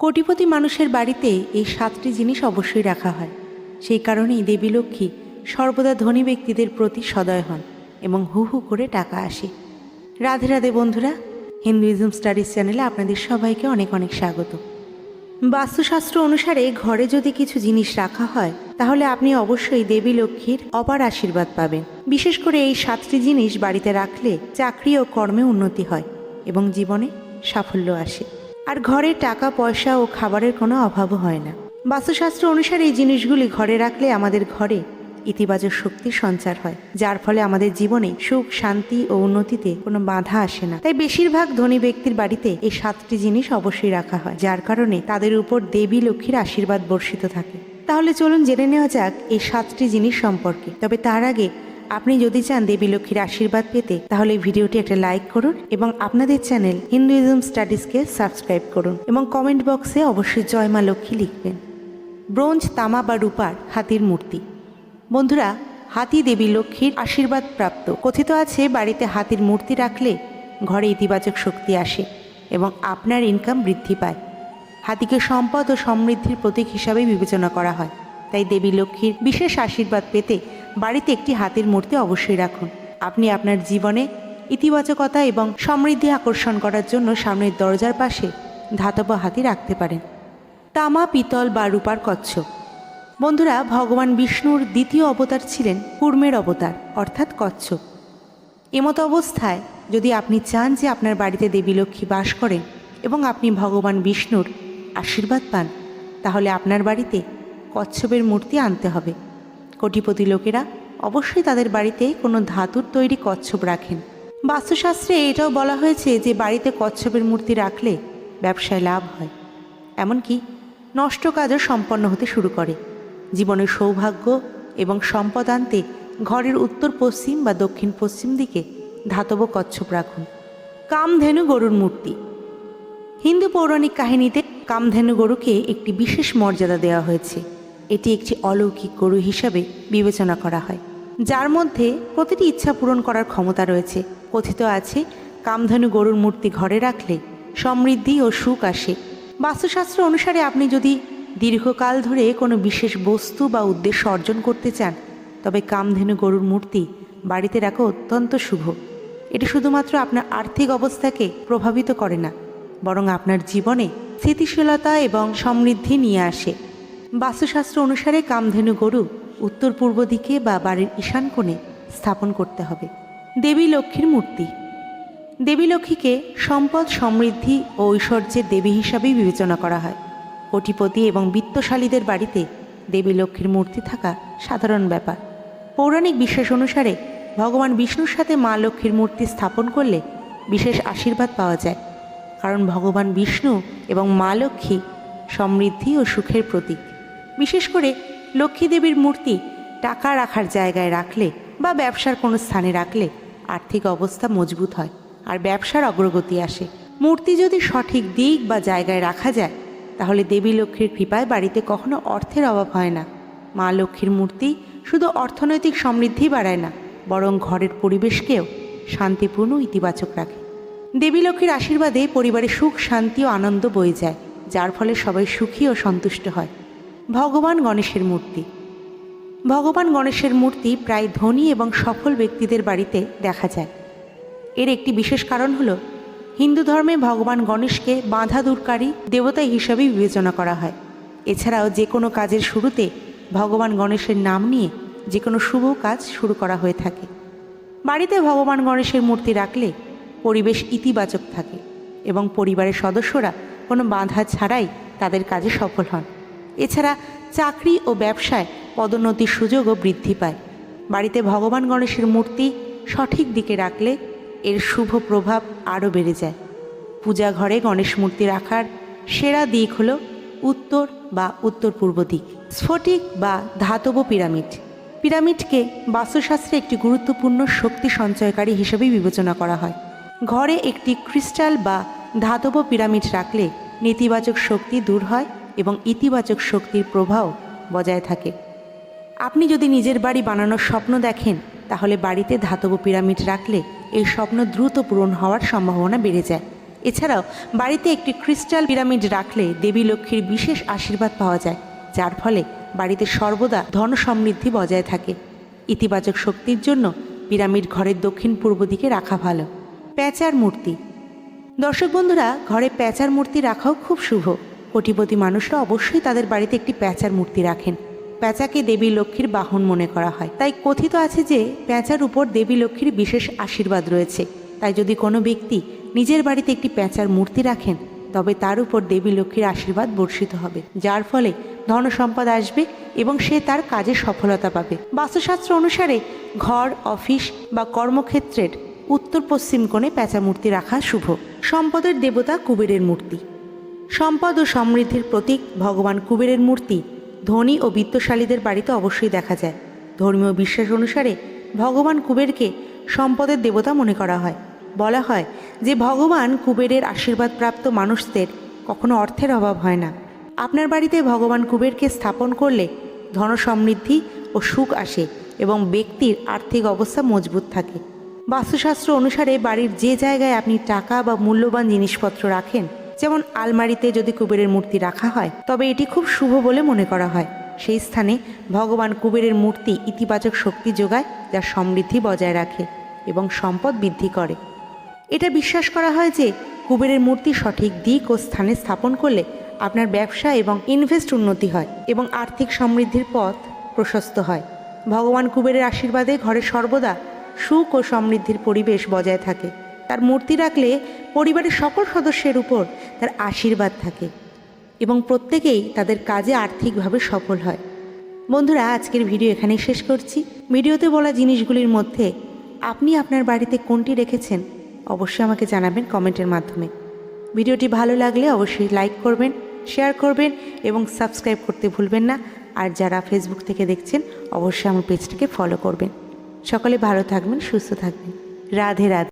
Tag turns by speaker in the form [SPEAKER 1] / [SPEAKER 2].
[SPEAKER 1] কোটিপতি মানুষের বাড়িতে এই সাতটি জিনিস অবশ্যই রাখা হয়। সেই কারণেই দেবী লক্ষ্মী সর্বদা ধনী ব্যক্তিদের প্রতি সদয় হন এবং হু হু করে টাকা আসে। রাধে রাধে বন্ধুরা, হিন্দুইজম স্টাডিজ চ্যানেলে আপনাদের সবাইকে অনেক অনেক স্বাগত। বাস্তুশাস্ত্র অনুসারে ঘরে যদি কিছু জিনিস রাখা হয়, তাহলে আপনি অবশ্যই দেবী লক্ষ্মীর অপার আশীর্বাদ পাবেন। বিশেষ করে এই সাতটি জিনিস বাড়িতে রাখলে চাকরি ও কর্মে উন্নতি হয় এবং জীবনে সাফল্য আসে। আর ঘরে টাকা, পয়সা ও খাবারের কোনো অভাবও হয় না। বাস্তুশাস্ত্র অনুসারে এই জিনিসগুলি ঘরে রাখলে আমাদের ঘরে ইতিবাচক শক্তির সঞ্চার হয়, যার ফলে আমাদের জীবনে সুখ, শান্তি ও উন্নতিতে কোনো বাধা আসে না। তাই বেশিরভাগ ধনী ব্যক্তির বাড়িতে এই সাতটি জিনিস অবশ্যই রাখা হয়, যার কারণে তাদের উপর দেবী লক্ষ্মীর আশীর্বাদ বর্ষিত থাকে। তাহলে চলুন জেনে নেওয়া যাক এই সাতটি জিনিস সম্পর্কে। তবে তার আগে আপনি যদি চান দেবী লক্ষ্মীর আশীর্বাদ পেতে, তাহলে ভিডিওটি একটা লাইক করুন এবং আপনাদের চ্যানেল হিন্দুইজম স্টাডিজকে সাবস্ক্রাইব করুন এবং কমেন্ট বক্সে অবশ্যই জয় মা লক্ষ্মী লিখবেন। ব্রোঞ্জ, তামা বা রূপার হাতির মূর্তি। বন্ধুরা, হাতি দেবী লক্ষ্মীর আশীর্বাদ প্রাপ্ত। কথিত আছে, বাড়িতে হাতির মূর্তি রাখলে ঘরে ইতিবাচক শক্তি আসে এবং আপনার ইনকাম বৃদ্ধি পায়। হাতিকে সম্পদ ও সমৃদ্ধির প্রতীক হিসাবে বিবেচনা করা হয়। তাই দেবী লক্ষ্মীর বিশেষ আশীর্বাদ পেতে বাড়িতে একটি হাতির মূর্তি অবশ্যই রাখুন। আপনি আপনার জীবনে ইতিবাচকতা এবং সমৃদ্ধি আকর্ষণ করার জন্য সামনের দরজার পাশে ধাতব হাতি রাখতে পারেন। তামা, পিতল বা রূপার কচ্ছপ বন্ধুরা, ভগবান বিষ্ণুর দ্বিতীয় অবতার ছিলেন কুর্মের অবতার, অর্থাৎ কচ্ছপ এমত অবস্থায় যদি আপনি চান যে আপনার বাড়িতে দেবী লক্ষ্মী বাস করেন এবং আপনি ভগবান বিষ্ণুর আশীর্বাদ পান, তাহলে আপনার বাড়িতে কচ্ছপের মূর্তি আনতে হবে। কোটিপতি লোকেরা অবশ্যই তাদের বাড়িতে কোনো ধাতুর তৈরি কচ্ছপ রাখেন। বাস্তুশাস্ত্রে এটাও বলা হয়েছে যে বাড়িতে কচ্ছপের মূর্তি রাখলে ব্যবসায় লাভ হয়। এমনকি নষ্ট কাজও সম্পন্ন হতে শুরু করে। জীবনের সৌভাগ্য এবং সম্পদ আনতে ঘরের উত্তর পশ্চিম বা দক্ষিণ পশ্চিম দিকে ধাতব কচ্ছপ রাখুন। কামধেনু গরুর মূর্তি। হিন্দু পৌরাণিক কাহিনীতে কামধেনু গরুকে একটি বিশেষ মর্যাদা দেওয়া হয়েছে। এটি একটি অলৌকিক গরু হিসাবে বিবেচনা করা হয়, যার মধ্যে প্রতিটি ইচ্ছা পূরণ করার ক্ষমতা রয়েছে। কথিত আছে, কামধেনু গরুর মূর্তি ঘরে রাখলে সমৃদ্ধি ও সুখ আসে। বাস্তুশাস্ত্র অনুসারে আপনি যদি দীর্ঘকাল ধরে কোনো বিশেষ বস্তু বা উদ্দেশ্য অর্জন করতে চান, তবে কামধেনু গরুর মূর্তি বাড়িতে রাখা অত্যন্ত শুভ। এটি শুধুমাত্র আপনার আর্থিক অবস্থাকে প্রভাবিত করে না, বরং আপনার জীবনে স্থিতিশীলতা এবং সমৃদ্ধি নিয়ে আসে। বাস্তুশাস্ত্র অনুসারে কামধেনু গরু উত্তর পূর্ব দিকে বা বাড়ির ঈশান কোণে স্থাপন করতে হবে। দেবী লক্ষ্মীর মূর্তি। দেবী লক্ষ্মীকে সম্পদ, সমৃদ্ধি ও ঐশ্বর্যের দেবী হিসাবেই বিবেচনা করা হয়। কোটিপতি এবং বিত্তশালীদের বাড়িতে দেবী লক্ষ্মীর মূর্তি থাকা সাধারণ ব্যাপার। পৌরাণিক বিশ্বাস অনুসারে ভগবান বিষ্ণুর সাথে মা লক্ষ্মীর মূর্তি স্থাপন করলে বিশেষ আশীর্বাদ পাওয়া যায়। কারণ ভগবান বিষ্ণু এবং মা লক্ষ্মী সমৃদ্ধি ও সুখের প্রতীক। বিশেষ করে লক্ষ্মী দেবীর মূর্তি টাকা রাখার জায়গায় রাখলে বা ব্যবসার কোনো স্থানে রাখলে আর্থিক অবস্থা মজবুত হয় আর ব্যবসার অগ্রগতি আসে। মূর্তি যদি সঠিক দিক বা জায়গায় রাখা যায়, তাহলে দেবী লক্ষ্মীর কৃপায় বাড়িতে কখনো অর্থের অভাব হয় না। মা লক্ষ্মীর মূর্তি শুধু অর্থনৈতিক সমৃদ্ধি বাড়ায় না, বরং ঘরের পরিবেশকেও শান্তিপূর্ণ ইতিবাচক রাখে। দেবী লক্ষ্মীর আশীর্বাদে পরিবারে সুখ, শান্তি ও আনন্দ বয়ে যায়, যার ফলে সবাই সুখী ও সন্তুষ্ট হয়। ভগবান গণেশের মূর্তি। ভগবান গণেশের মূর্তি প্রায় ধনী এবং সফল ব্যক্তিদের বাড়িতে দেখা যায়। এর একটি বিশেষ কারণ হল, হিন্দু ধর্মে ভগবান গণেশকে বাধা দূরকারী দেবতা হিসাবে বিবেচনা করা হয়। এছাড়াও যে কোনো কাজের শুরুতে ভগবান গণেশের নাম নিয়ে যে কোনো শুভ কাজ শুরু করা হয়ে থাকে। বাড়িতে ভগবান গণেশের মূর্তি রাখলে পরিবেশ ইতিবাচক থাকে এবং পরিবারের সদস্যরা কোনো বাধা ছাড়াই তাদের কাজে সফল হন। এছাড়া চাকরি ও ব্যবসায় পদোন্নতির সুযোগও বৃদ্ধি পায়। বাড়িতে ভগবান গণেশের মূর্তি সঠিক দিকে রাখলে এর শুভ প্রভাব আরও বেড়ে যায়। পূজা ঘরে গণেশ মূর্তি রাখার সেরা দিক হল উত্তর বা উত্তর পূর্ব দিক, স্ফটিক বা ধাতব পিরামিড। পিরামিডকে বাস্তুশাস্ত্রে একটি গুরুত্বপূর্ণ শক্তি সঞ্চয়কারী হিসেবে বিবেচনা করা হয়। ঘরে একটি ক্রিস্টাল বা ধাতব পিরামিড রাখলে নেতিবাচক শক্তি দূর হয় এবং ইতিবাচক শক্তির প্রভাব বজায় থাকে। আপনি যদি নিজের বাড়ি বানানোর স্বপ্ন দেখেন, তাহলে বাড়িতে ধাতব পিরামিড রাখলে এই স্বপ্ন দ্রুত পূরণ হওয়ার সম্ভাবনা বেড়ে যায়। এছাড়াও, বাড়িতে একটি ক্রিস্টাল পিরামিড রাখলে দেবী লক্ষ্মীর বিশেষ আশীর্বাদ পাওয়া যায়, যার ফলে বাড়িতে সর্বদা ধন সমৃদ্ধি বজায় থাকে। ইতিবাচক শক্তির জন্য পিরামিড ঘরের দক্ষিণ পূর্ব দিকে রাখা ভালো। প্যাঁচার মূর্তি। দর্শক বন্ধুরা, ঘরে প্যাঁচার মূর্তি রাখাও খুব শুভ। কোটিপতি মানুষরা অবশ্যই তাদের বাড়িতে একটি প্যাঁচার মূর্তি রাখেন। প্যাঁচাকে দেবী লক্ষ্মীর বাহন মনে করা হয়। তাই কথিত আছে যে, প্যাঁচার উপর দেবী লক্ষ্মীর বিশেষ আশীর্বাদ রয়েছে। তাই যদি কোনো ব্যক্তি নিজের বাড়িতে একটি প্যাঁচার মূর্তি রাখেন, তবে তার উপর দেবী লক্ষ্মীর আশীর্বাদ বর্ষিত হবে। যার ফলে ধন সম্পদ আসবে এবং সে তার কাজে সফলতা পাবে। বাস্তুশাস্ত্র অনুসারে ঘর, অফিস বা কর্মক্ষেত্রের উত্তর পশ্চিম কোণে প্যাঁচা মূর্তি রাখা শুভ। সম্পদের দেবতা কুবেরের মূর্তি। সম্পদ ও সমৃদ্ধির প্রতীক ভগবান কুবেরের মূর্তি। ধনী ও বিত্তশালীদের বাড়িতে অবশ্যই দেখা যায়। ধর্মীয় বিশ্বাস অনুসারে ভগবান কুবেরকে সম্পদের দেবতা মনে করা হয়। বলা হয় যে ভগবান কুবেরের আশীর্বাদপ্রাপ্ত মানুষদের কখনো অর্থের অভাব হয় না। আপনার বাড়িতে ভগবান কুবেরকে স্থাপন করলে ধন সমৃদ্ধি ও সুখ আসে এবং ব্যক্তির আর্থিক অবস্থা মজবুত থাকে। বাস্তুশাস্ত্র অনুসারে বাড়ির যে জায়গায় আপনি টাকা বা মূল্যবান জিনিসপত্র রাখেন যেমন আলমারিতে যদি কুবেরের মূর্তি রাখা হয়, তবে এটি খুব শুভ বলে মনে করা হয়। সেই স্থানে ভগবান কুবেরের মূর্তি ইতিবাচক শক্তি যোগায়, যা সমৃদ্ধি বজায় রাখে এবং সম্পদ বৃদ্ধি করে। এটা বিশ্বাস করা হয় যে কুবেরের মূর্তি সঠিক দিক ও স্থানে স্থাপন করলে আপনার ব্যবসা এবং ইনভেস্ট উন্নতি হয় এবং আর্থিক সমৃদ্ধির পথ প্রশস্ত হয়। ভগবান কুবেরের আশীর্বাদে ঘরে সর্বদা সুখ ও সমৃদ্ধির পরিবেশ বজায় থাকে। তার মূর্তি রাখলে পরিবারের সকল সদস্যের উপর তার আশীর্বাদ থাকে এবং প্রত্যেকেই তাদের কাজে আর্থিকভাবে সফল হয়। বন্ধুরা, আজকের ভিডিও এখানেই শেষ করছি। ভিডিওতে বলা জিনিসগুলির মধ্যে আপনি আপনার বাড়িতে কোনটি রেখেছেন অবশ্যই আমাকে জানাবেন কমেন্টের মাধ্যমে। ভিডিওটি ভালো লাগলে অবশ্যই লাইক করবেন, শেয়ার করবেন এবং সাবস্ক্রাইব করতে ভুলবেন না। আর যারা ফেসবুক থেকে দেখছেন, অবশ্যই আমার পেজটিকে ফলো করবেন। সকলে ভালো থাকবেন, সুস্থ থাকবেন। রাধে রাধে।